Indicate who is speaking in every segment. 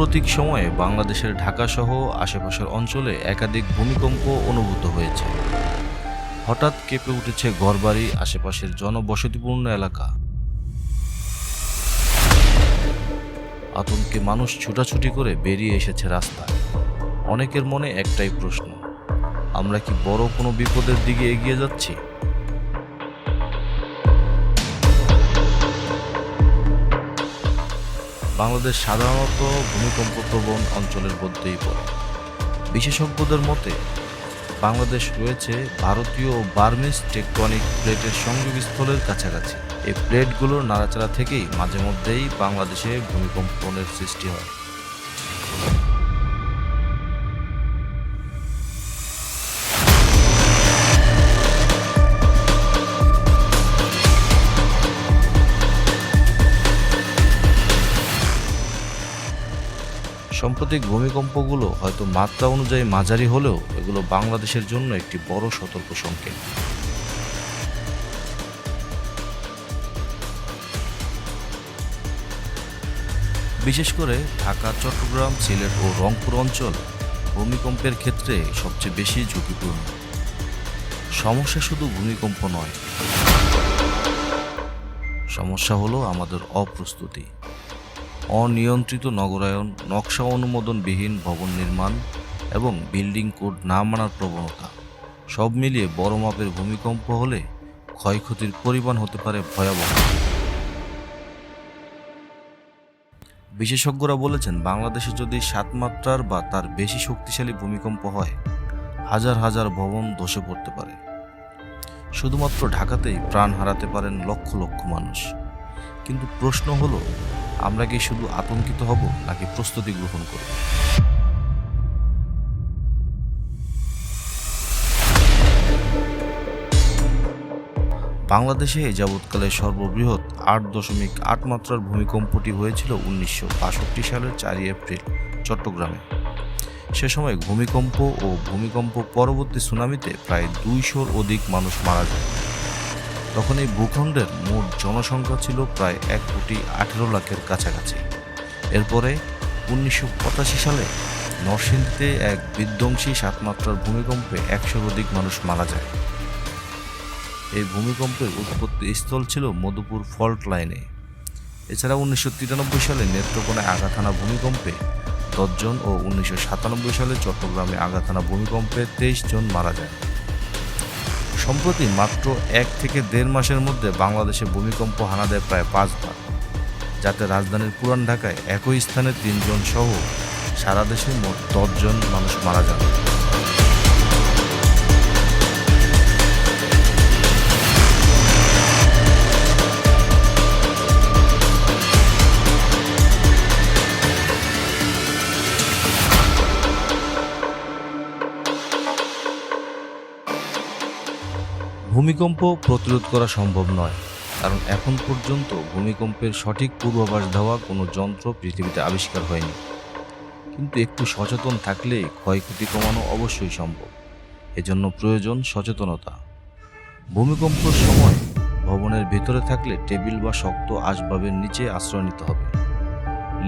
Speaker 1: সাম্প্রতিক সময়ে বাংলাদেশের ঢাকাসহ আশেপাশের অঞ্চলে একাধিক ভূমিকম্প অনুভূত হয়েছে। হঠাৎ কেঁপে উঠেছে ঘরবাড়ি, আশেপাশের জনবসতিপূর্ণ এলাকা। আতঙ্কে মানুষ ছুটাছুটি করে বেরিয়ে এসেছে রাস্তায়। অনেকের মনে একটাই প্রশ্ন, আমরা কি বড় কোনো বিপদের দিকে এগিয়ে যাচ্ছি? বাংলাদেশ সাধারণত ভূমিকম্প প্রবণ অঞ্চলের মধ্যেই পড়ে। বিশেষজ্ঞদের মতে, বাংলাদেশ রয়েছে ভারতীয় ও বার্মিজ টেকটনিক প্লেটের সংযোগ স্থলের কাছাকাছি। এই প্লেটগুলোর নাড়াচাড়া থেকেই মাঝে মধ্যেই বাংলাদেশে ভূমিকম্পনের সৃষ্টি হয়। সাম্প্রতিক ভূমিকম্পগুলো হয়তো মাত্রা অনুযায়ী মাঝারি হলেও এগুলো বাংলাদেশের জন্য একটি বড় সতর্ক সংকেত। বিশেষ করে ঢাকা, চট্টগ্রাম, সিলেট ও রংপুর অঞ্চল ভূমিকম্পের ক্ষেত্রে সবচেয়ে বেশি ঝুঁকিপূর্ণ। সমস্যা শুধু ভূমিকম্প নয়। সমস্যা হলো আমাদের অপ্রস্তুতি। অনিয়ন্ত্রিত নগরায়ন, নকশা অনুমোদনবিহীন ভবন নির্মাণ এবং বিল্ডিং কোড না মানার প্রবণতা। সব মিলিয়ে বড় মাপের ভূমিকম্প হলে ক্ষয়ক্ষতির পরিমাণ হতে পারে ভয়াবহ। বিশেষজ্ঞরা বলেছেন, বাংলাদেশে যদি সাত মাত্রার বা তার বেশি শক্তিশালী ভূমিকম্প হয়, হাজার হাজার ভবন ধসে পড়তে পারে। শুধুমাত্র ঢাকাতেই প্রাণ হারাতে পারেন লক্ষ লক্ষ মানুষ। কিন্তু প্রশ্ন হলো আমরা কি শুধু আতঙ্কিত হব নাকি প্রস্তুতি গ্রহণ করব? বাংলাদেশে যাবৎকালে সর্ববৃহৎ আট দশমিক আট মাত্রার ভূমিকম্পটি হয়েছিল উনিশশো বাষট্টি সালের চারই এপ্রিল চট্টগ্রামে। সে সময় ভূমিকম্প ও ভূমিকম্প পরবর্তী সুনামিতে প্রায় দুইশোর অধিক মানুষ মারা যায়। তখন এই ভূখণ্ডের মোট জনসংখ্যা ছিল প্রায় এক কোটি আঠেরো লাখের কাছাকাছি। এরপরে উনিশশো পঁচাশি সালে নরসিংদীতে এক বিধ্বংসী সাতমাত্রার ভূমিকম্পে একশোর অধিক মানুষ মারা যায়। এই ভূমিকম্পের উৎপত্তি স্থল ছিল মধুপুর ফল্ট লাইনে। এছাড়া উনিশশো তিরানব্বই সালে নেত্রকোনায় আগাথানা ভূমিকম্পে দশজন ও উনিশশো সাতানব্বই সালে চট্টগ্রামে আগাথানা ভূমিকম্পে তেইশ জন মারা যায়। সম্প্রতি মাত্র এক থেকে দেড় মাসের মধ্যে বাংলাদেশে ভূমিকম্প হানা দেয় প্রায় পাঁচবার, যাতে রাজধানীর পুরান ঢাকায় একই স্থানে তিনজন সহ সারা দেশে মোট দশজন মানুষ মারা যান। ভূমিকম্প প্রতিরোধ করা সম্ভব নয়, কারণ এখন পর্যন্ত ভূমিকম্পের সঠিক পূর্বাভাস দেওয়া কোনো যন্ত্র পৃথিবীতে আবিষ্কার হয়নি। কিন্তু একটু সচেতন থাকলে ক্ষয়ক্ষতি কমানো অবশ্যই সম্ভব। এজন্য প্রয়োজন সচেতনতা। ভূমিকম্পর সময় ভবনের ভেতরে থাকলে টেবিল বা শক্ত আসবাবের নিচে আশ্রয় নিতে হবে।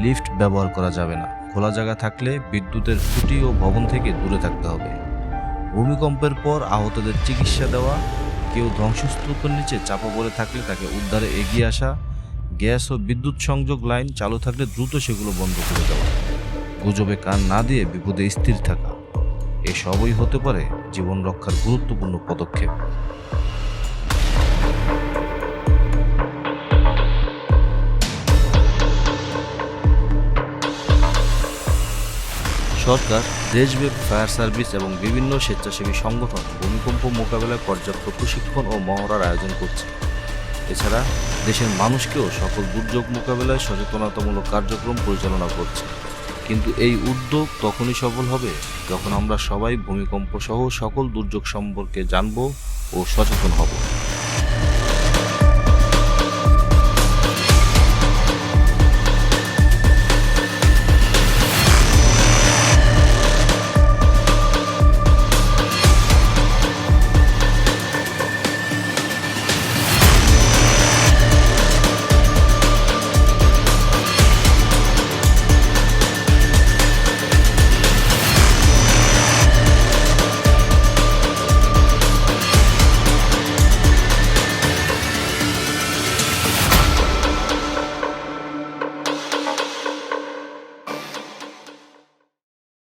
Speaker 1: লিফট ব্যবহার করা যাবে না। খোলা জায়গা থাকলে বিদ্যুতের খুঁটি ও ভবন থেকে দূরে থাকতে হবে। ভূমিকম্পের পর আহতদের চিকিৎসা দেওয়া কেউ ধ্বংসস্তূপের নিচে চাপা পড়ে থাকলে তাকে উদ্ধারে এগিয়ে আসা, গ্যাস ও বিদ্যুৎ সংযোগ লাইন চালু থাকলে দ্রুত সেগুলো বন্ধ করে দেওয়া। গুজবে কান না দিয়ে বিপদে স্থির থাকা। এসবই হতে পারে জীবন রক্ষার গুরুত্বপূর্ণ পদক্ষেপ। সরকার, দেশব্যাপী ফায়ার সার্ভিস এবং বিভিন্ন স্বেচ্ছাসেবী সংগঠন ভূমিকম্প মোকাবেলায় পর্যাপ্ত প্রশিক্ষণ ও মহড়ার আয়োজন করছে। এছাড়া দেশের মানুষকেও সকল দুর্যোগ মোকাবেলায় সচেতনতামূলক কার্যক্রম পরিচালনা করছে। কিন্তু এই উদ্যোগ তখনই সফল হবে যখন আমরা সবাই ভূমিকম্প সহ সকল দুর্যোগ সম্পর্কে জানব ও সচেতন হব।